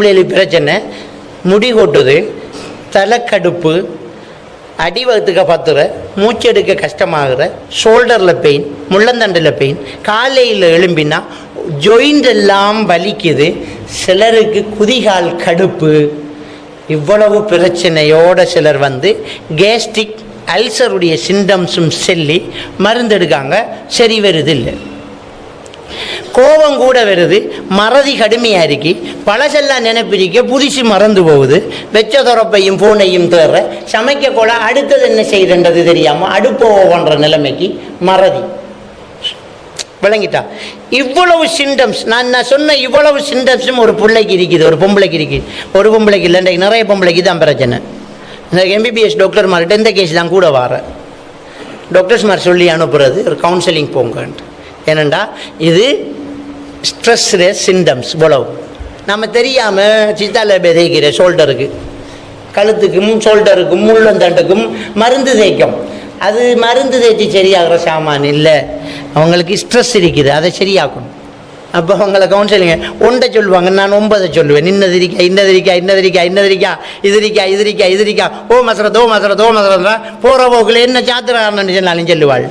பொம்பளைகளுக்கு பிரச்சனை முடி கொட்டுது தலைக்கடுப்பு அடிவகத்துக்கு பத்துற மூச்செடுக்க கஷ்டமாகிற ஷோல்டரில் பெயின் முள்ளந்தண்டில் பெயின் காலையில் எழும்பினா ஜொயிண்ட் எல்லாம் வலிக்குது சிலருக்கு குதிகால் கடுப்பு. இவ்வளவு பிரச்சனையோட சிலர் வந்து கேஸ்ட்ரிக் அல்சருடைய சிம்டம்ஸும் சொல்லி மருந்தெடுக்காங்க சரி வருது இல்லை. கோபம் கூட வருது மறதி கடுமையாக இருக்கு. பழசெல்லாம் நினைப்பிரிக்க புதுசு மறந்து போகுது. வெச்ச துறப்பையும் பூனையும் தேற சமைக்க கூட அடுத்தது என்ன செய்யறது தெரியாமல் அடுப்போ பண்ணுற நிலைமைக்கு மறதி. விளங்கிட்டா? இவ்வளவு சிம்டம்ஸ் நான் நான் சொன்ன இவ்வளவு சிம்டம்ஸும் ஒரு பிள்ளைக்கு இருக்குது ஒரு பொம்பளைக்கு இருக்குது ஒரு பொம்பளைக்கு இல்லை இன்றைக்கு நிறைய பொம்பளைக்கு தான் பிரச்சனை. இந்த எம்பிபிஎஸ் டாக்டர் மார்கிட்ட இந்த கேஸ் தான் கூட வரேன் டாக்டர்ஸ்மார் சொல்லி அனுப்புறது ஒரு கவுன்சிலிங் போங்கன்ட்டு. ஏனண்டா இது ஸ்ட்ரெஸ்ஸு சிம்டம்ஸ் இவ்வளவு. நம்ம தெரியாமல் சித்தால விதைக்கிற ஷோல்டருக்கு கழுத்துக்கும் ஷோல்டருக்கும் முள்ளந்தண்டுக்கும் மருந்து தேய்க்கும். அது மருந்து தேய்ச்சி சரியாகிற சாமான் இல்லை. அவங்களுக்கு ஸ்ட்ரெஸ் இருக்குது அதை சரியாக்கணும். அப்போ அவங்கள கவுன்சிலிங்க ஒன்றை சொல்லுவாங்க நான் ஒன்பதை சொல்லுவேன். இன்னது இருக்கா இன்னது இருக்கா இன்னது இருக்கா இன்னது இருக்கா இது இருக்கா இது இருக்கா இது இருக்கா ஓ மசரத் ஓ மசரத் ஓ மசரத் போகிற போக்கில் என்ன சாத்திரான்னு சொன்னாலும் சொல்லுவாள்.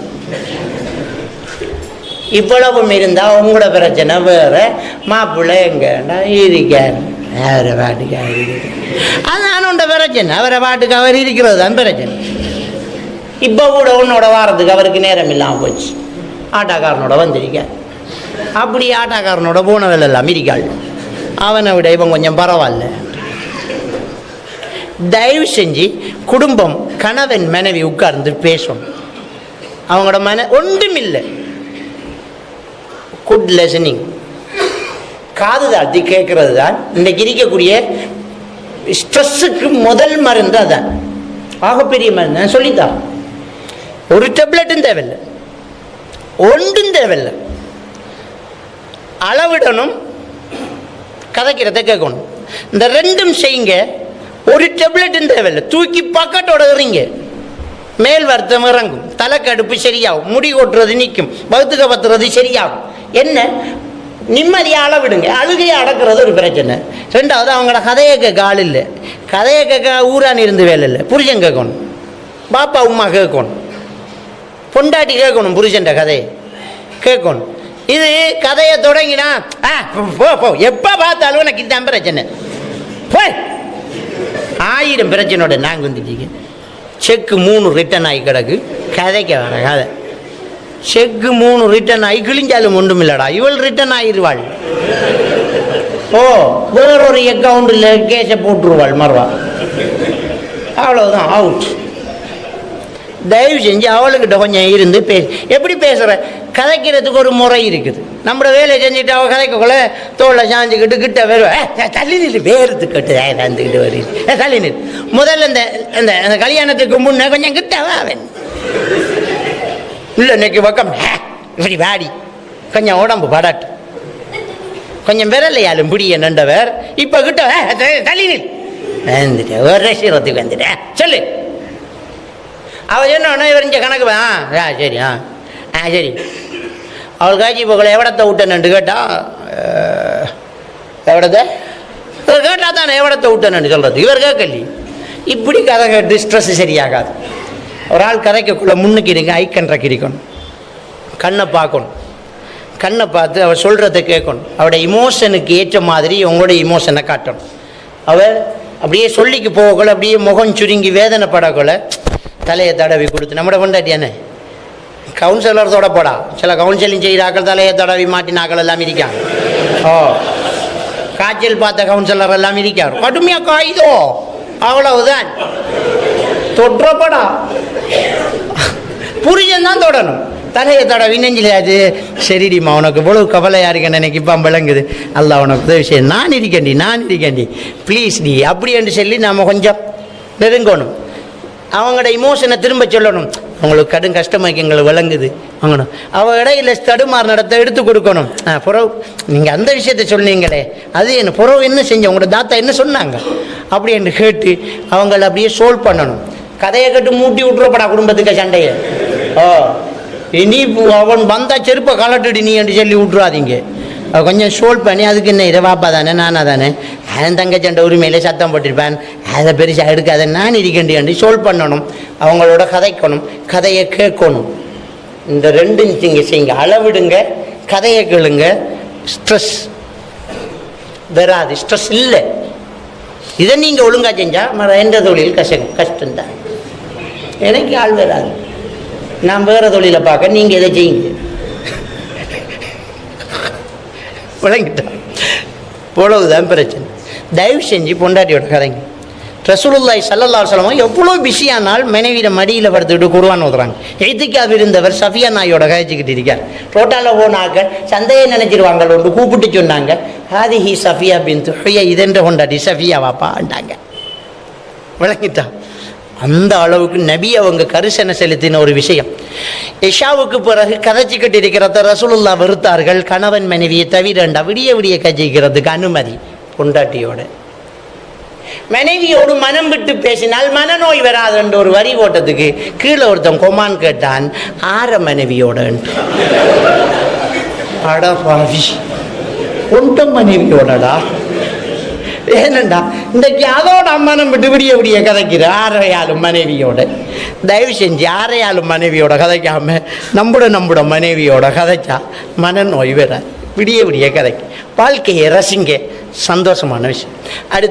இவ்வளவும் இருந்தால் உங்களோட பிரச்சனை வேறு. மாப்பிள்ளை எங்கேண்டா இருக்கார். அவரை பாட்டுக்கு அவர். இருக்கார் அது நானுண்ட பிரச்சனை. அவரை பாட்டுக்கு அவர் இருக்கிறது தான் பிரச்சனை. இப்போ கூட உன்னோட வாரத்துக்கு அவருக்கு நேரம் இல்லாமல் போச்சு. ஆட்டாக்காரனோட வந்திருக்கார் அப்படி ஆட்டாக்காரனோட போனவள் எல்லாம் இருக்காள். அவனை விட இவன் கொஞ்சம் பரவாயில்ல. தயவு செஞ்சு குடும்பம் கணவன் மனைவி உட்கார்ந்து பேசணும். அவங்களோட மன ஒன்றும் இல்லை. குட் லெசனிங் காது தாழ்த்தி கேட்கறது தான் இன்றைக்கு இருக்கக்கூடிய ஸ்ட்ரெஸ்ஸுக்கு முதல் மருந்து அதான். ஆகப்பெரிய மருந்து. நான் சொல்லித்தான் ஒரு டெப்லெட்டும் தேவையில்லை. ஒன்றும் தேவையில்லை. அளவிடணும் கதைக்கிறத கேட்கணும். இந்த ரெண்டும் செய்யுங்க. ஒரு டெப்லெட்டும் தேவையில்லை. தூக்கி பக்கத்தோட எறிங்க. மேல் வருத்தம் இறங்கும். தலைக்கடுப்பு சரியாகும். முடி கொட்டுறது நிற்கும். வகுத்துக்க பத்துறது சரியாகும். என்ன? நிம்மதியாக அளவிடுங்க அழுகையை அடக்கிறது ஒரு பிரச்சனை. ரெண்டாவது அவங்களோட கதையை கேட்க ஆள் இல்லை. கதையை கேட்க ஊரான் இருந்து வேலை இல்லை. புருஷன் கேட்கணும். பாப்பா உமா கேட்கணும். பொண்டாட்டி கேட்கணும் புருஷன்ட கதையை. கேட்கணும். இது கதையை தொடங்கினா ஆ போ போ. எப்போ பார்த்தாலும் எனக்கு இதுதான் பிரச்சனை. போய் ஆயிரம் பிரச்சனையோட நாங்கள் வந்துட்டீங்க. செக்கு மூணு ரிட்டன் ஆகி கிடக்கு. கதைக்க வர கதை. செக்கு மூணு ரிட்டன் ஆகி கிழிஞ்சாலும் ஒன்றும் இல்லடா இவள் ரிட்டன் ஆயிடுவாள் ஓ வேறொரு அக்கௌண்ட்டில் கேஷை போட்டுருவாள் மறுவா. அவ்வளோதான் அவுட் தயவு செஞ்சு அவளுக்கிட்ட கொஞ்சம் இருந்து பே எப்படி பேசுகிற கதைக்கிறதுக்கு ஒரு முறை இருக்குது. நம்மளோட வேலையை செஞ்சுட்டு அவள் கதைக்கக்குள்ள தோலை சாஞ்சிக்கிட்டு கிட்ட வருவேன் தள்ளி நின்று வேறுத்து கட்டு. வந்துக்கிட்டு வருது தள்ளி நின்று முதல்ல இந்த இந்த அந்த கல்யாணத்துக்கு முன்னே கொஞ்சம் கிட்ட வா அவன். இல்லை இன்னைக்கு பக்கம் ஹே, இப்படி வாடி. கொஞ்சம் உடம்பு படட்டு. கொஞ்சம் விரலையாலும் பிடிய நண்டவர் இப்போ கிட்ட "ஏ, வந்துட்டேன் ஒரு சீரத்துக்கு வந்துட்டேன் சொல்லு. அவ என்ன இவர் இங்கே கணக்கு ஆ ஆ சரி ஆ ஆ சரி. அவள் காய்ச்சி போகல எவடத்தை விட்டேன்னு கேட்டா எவடத்தை? இவர் கேட்டால் தானே எவடத்தை விட்டேன்னு சொல்கிறது இவர் கேட்கலி. இப்படி கதை கேட்டு ஸ்ட்ரெஸ் சரியாகாது. ஒரு ஆள் கதைக்கக்குள்ளே முன்னுக்கு இருங்க ஐ கண்ட்ராக் கண்ணை பார்க்கணும். கண்ணை பார்த்து அவர் சொல்கிறத கேட்கணும். அவருடைய இமோஷனுக்கு ஏற்ற மாதிரி உங்களோட இமோஷனை காட்டணும். அவள் அப்படியே சொல்லிக்கு போகக்குள்ள அப்படியே முகம் சுருங்கி வேதனை படக்குள்ள தலையை தடவி கொடுத்து நம்மட கொண்டாட்டியானே கவுன்சிலர் தொடப்படா சில கவுன்சிலிங் செய்கிறாக்கள் தலையை தடவி மாட்டினாக்கள் எல்லாம் இருக்காங்க ஓ. காய்ச்சல் பார்த்த கவுன்சிலர் எல்லாம் இருக்கார். கடுமையாக காய்தோ? அவ்வளவுதான். தொற்றப்படா. புரிஜன் தான் தொடணும். தலையை தடவி நெஞ்சில் சரிடிம்மா உனக்கு இவ்வளவு கவலையாக இருக்கேன் எனக்கு இப்போ விளங்குது. அல்ல உனக்கு உதவி செய்ய. நான் இருக்கேன்டி நான் இருக்கேன்டி. ப்ளீஸ் டி அப்படி என்று சொல்லி நம்ம கொஞ்சம் நெருங்கணும். அவங்களோட இமோஷனை திரும்ப சொல்லணும். அவங்களுக்கு கடும் கஷ்டமாக்கி எங்களுக்கு விளங்குது. வாங்கணும். அவ இடையில தடுமாறு நடத்த எடுத்து கொடுக்கணும். ஆ புறவு. நீங்கள் அந்த விஷயத்த சொன்னீங்களே. அது என்ன புறவு என்ன செஞ்ச உங்களோட தாத்தா என்ன சொன்னாங்க? அப்படி என்று கேட்டு அவங்கள அப்படியே சோல்வ் பண்ணணும். கதையை கட்டு மூட்டி விட்டுறப்படா குடும்பத்துக்கு சண்டையை. ஓ இனி அவன் வந்தால் செருப்பை கலட்டுடி நீ என்று சொல்லி விட்டுறாதீங்க. கொஞ்சம் ஷோல் பண்ணி அதுக்கு என்ன இதை வாப்பா தானே நானா தானே? அவன் தங்கச்சண்டை உரிமையில் சத்தம் போட்டிருப்பான். அதை பெருசாக எடுக்காத நான் இருக்கேண்டி ஷோல் பண்ணணும். அவங்களோட கதைக்கணும் கதையை கேட்கணும். இந்த ரெண்டு நீங்க செய்யுங்க. அளவிடுங்க கதையை கேளுங்க. ஸ்ட்ரெஸ். வராது. ஸ்ட்ரெஸ் இல்லை. இதை நீங்கள் ஒழுங்காக செஞ்சால் மற எந்த தொழில் கஷ்டம் கஷ்டம்தான். எனக்கு ஆள் வராது. நான் வேறு தொழிலை பார்க்க நீங்கள் எதை செய்யுங்க? விளங்கிட்டா போலவுதான் பிரச்சனை. தயவு செஞ்சு பொண்டாட்டியோட கதைங்க ரசூலுல்லாய் சல்லல்லா சொல்லுவோம் எவ்வளோ பிஸியானால் மனைவியில் மடியில் படுத்துக்கிட்டு குருவான் ஓதுறாங்க. எதுக்காக இருந்தவர் சஃபியா நாயோட கழிச்சுக்கிட்டு இருக்கார். ரோட்டாவில் போனாக்க சந்தையை நினைச்சிருவாங்க ஒன்று கூப்பிட்டு சொன்னாங்க. ஹாதி ஹி சஃபியா பின் துஹையா இதென்ற கொண்டாடி சஃபியா வாப்பாண்டாங்க விளங்கிட்டான் அந்த அளவுக்கு நபி அவங்க கரிசனை செலுத்தின ஒரு விஷயம். இஷாவுக்கு பிறகு கதைச்சிக்கிட்டு இருக்கிறத ரசூலுல்லா வெறுத்தார்கள். கணவன் மனைவியை தவிரண்டா விடிய விடிய கஜிக்கிறதுக்கு அனுமதி. பொண்டாட்டியோட. மனைவியோடு மனம் விட்டு பேசினால் மனநோய் வராதுன்ற ஒரு வரி ஓட்டத்துக்கு கீழே ஒருத்தன் கொமான் கேட்டான் ஆற மனைவியோட? அடபாவி கொண்ட மனைவியோடடா? ஏனண்டா? இன்றைக்கு அதோட அம்மனம் விட்டு விடிய விடிய கதைக்கிற ஆரையாலும் மனைவியோட. தயவு செஞ்சு ஆரையாலும் மனைவியோட கதைக்காம நம்மட நம்புட மனைவியோட கதைச்சா மனநோய் வர விடிய விடிய கதைக்கு. வாழ்க்கையை ரசிங்க. சந்தோஷமான விஷயம். அடுத்து